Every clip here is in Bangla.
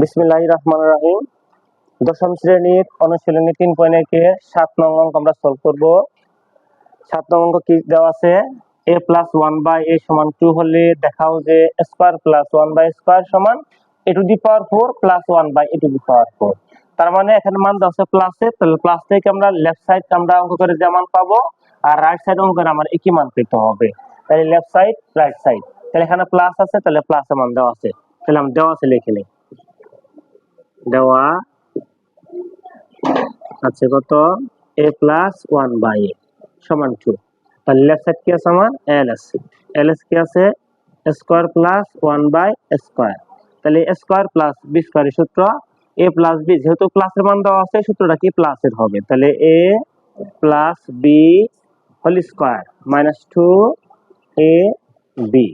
বিসমিল্লাহ রহমান রাহিম দশম শ্রেণির অনুশীলনী তিন পয়েন্ট একে সাত নং অঙ্ক আমরা সলভ করব। সাত নং অঙ্ক কি দেওয়া আছে? A plus one by A সমান টু হলে দেখাও যে square plus one by square সমান A to the power four plus one by A to the power four তার মানে এখানে মান দেওয়া আছে প্লাসে তাহলে প্লাস থেকে আমরা লেফট সাইড আমরা অঙ্ক করে যে মান পাবো, আর রাইট সাইড অঙ্ক করে আমার একই মান পেতে হবে। তাহলে লেফট সাইড রাইট সাইড তাহলে এখানে প্লাস আছে, তাহলে প্লাসে মান দেওয়া আছে। তাহলে আমি দেওয়া আছে লিখে নিই। দেওয়া আছে কত? A plus one by A সমান টু তাহলে লেফট সাইড কি আছে আমার? এল আছে। এল এস কি আছে? Square plus one by square তাহলে স্কোয়ার প্লাস বি স্কোয়ারের সূত্র এ প্লাস বি যেহেতু প্লাসের মান দেওয়া আছে, সূত্রটা কি প্লাসের হবে? তাহলে A plus B whole square minus two A B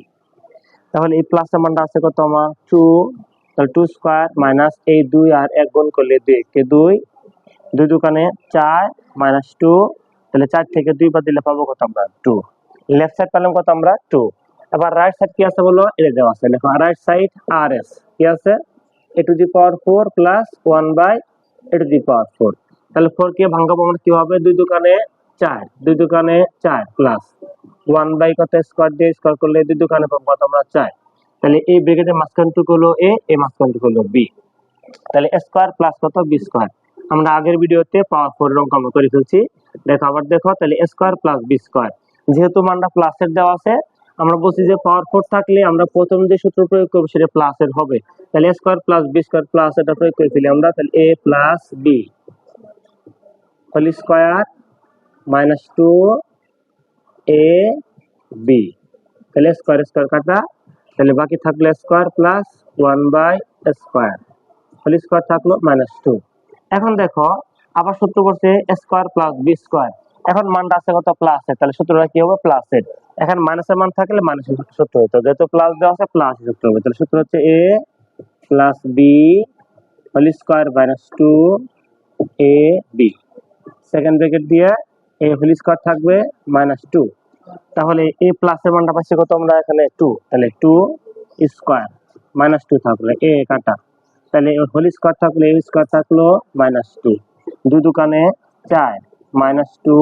তাহলে এই প্লাসের মানটা আছে কত আমার? টু তাহলে টু স্কোয়ার মাইনাস এই দুই আর এক গুণ করলে দুই, কে দুই? দুই দোকানে চার মাইনাস টু তাহলে চার থেকে দুই বাদ দিলে পাবো কত আমরা? টু লেফট সাইড পেলাম কত আমরা? টু এবার রাইট সাইড কি আছে বলো? এটা দেওয়া আছে, লেখো রাইট সাইড আর এস কি আছে? A to the power four plus one by A to the power four তাহলে ফোর কে ভাঙাবো আমরা কি হবে? দুই দোকানে চার, দুই দোকানে চার প্লাস ওয়ান বাই কত স্কোয়ার দিয়ে স্কোয়ার করলে দুই দোকানে পাবো আমরা? চার। তাহলে এই ব্রেকেটের মাঝখানটুকু হলো এ এই মাঝখানটুকু হলো বি তাহলে স্কোয়ার প্লাস কত? বি স্কোয়ার আমরা আগের ভিডিওতে পাওয়ার ফোর অঙ্ক আমরা করে ফেলছি। দেখো, আবার দেখো, তাহলে স্কোয়ার প্লাস বি স্কোয়ার যেহেতু মানটা প্লাসের দেওয়া আছে, আমরা বলছি যে পাওয়ার ফোর থাকলে আমরা প্রথম যে সূত্র প্রয়োগ করব সেটা প্লাসের হবে। তাহলে square plus B square plus এটা প্রয়োগ করে ফেলি আমরা, তাহলে A plus B whole square minus two A B তাহলে স্কোয়ার স্কোয়ার কাটা তাহলে বাকি থাকল square plus one by square whole square থাকল মাইনাস টু এখন দেখো, আবার সূত্র করছে স্কোয়ার প্লাস বি স্কোয়ার এখন মানটা আছে কত? প্লাসের তাহলে সূত্রটা কি হবে? প্লাসের এখন মাইনাসের মান থাকলে মাইনাসের সূত্র হতো যেহেতু প্লাস দেওয়া আছে প্লাস সূত্র হবে। তাহলে সূত্র হচ্ছে A plus B whole square minus two A B second bracket দিয়ে এ হোল স্কোয়ার থাকবে মাইনাস টু তাহলে এ প্লাসের মানটা পাচ্ছি কত আমরা এখানে টু তাহলে টু স্কোয়ার মাইনাস টু থাকলে এ কাটা। তাহলে হোল স্কোয়ার থাকলে এ স্কোয়ার থাকল মাইনাস টু দুই দোকানে চার মাইনাস টু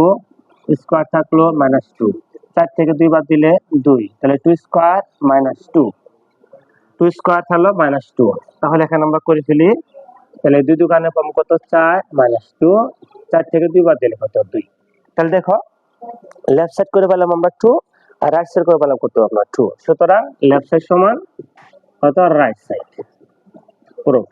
স্কোয়ার থাকল মাইনাস টু চার থেকে দুই বাদ দিলে দুই। তাহলে two square minus two two square থাকল মাইনাস টু তাহলে এখানে আমরা করে ফেলি, তাহলে দুই দোকানে পাবো কত? চার মাইনাস টু চার থেকে দুই বাদ দিলে কত? দুই। তাহলে দেখো লেফট সাইড করে পেলাম আমরা টু আর রাইট সাইড করে পেলাম কত আমরা টু সুতরাং লেফট সাইড সমান কত? Right side proof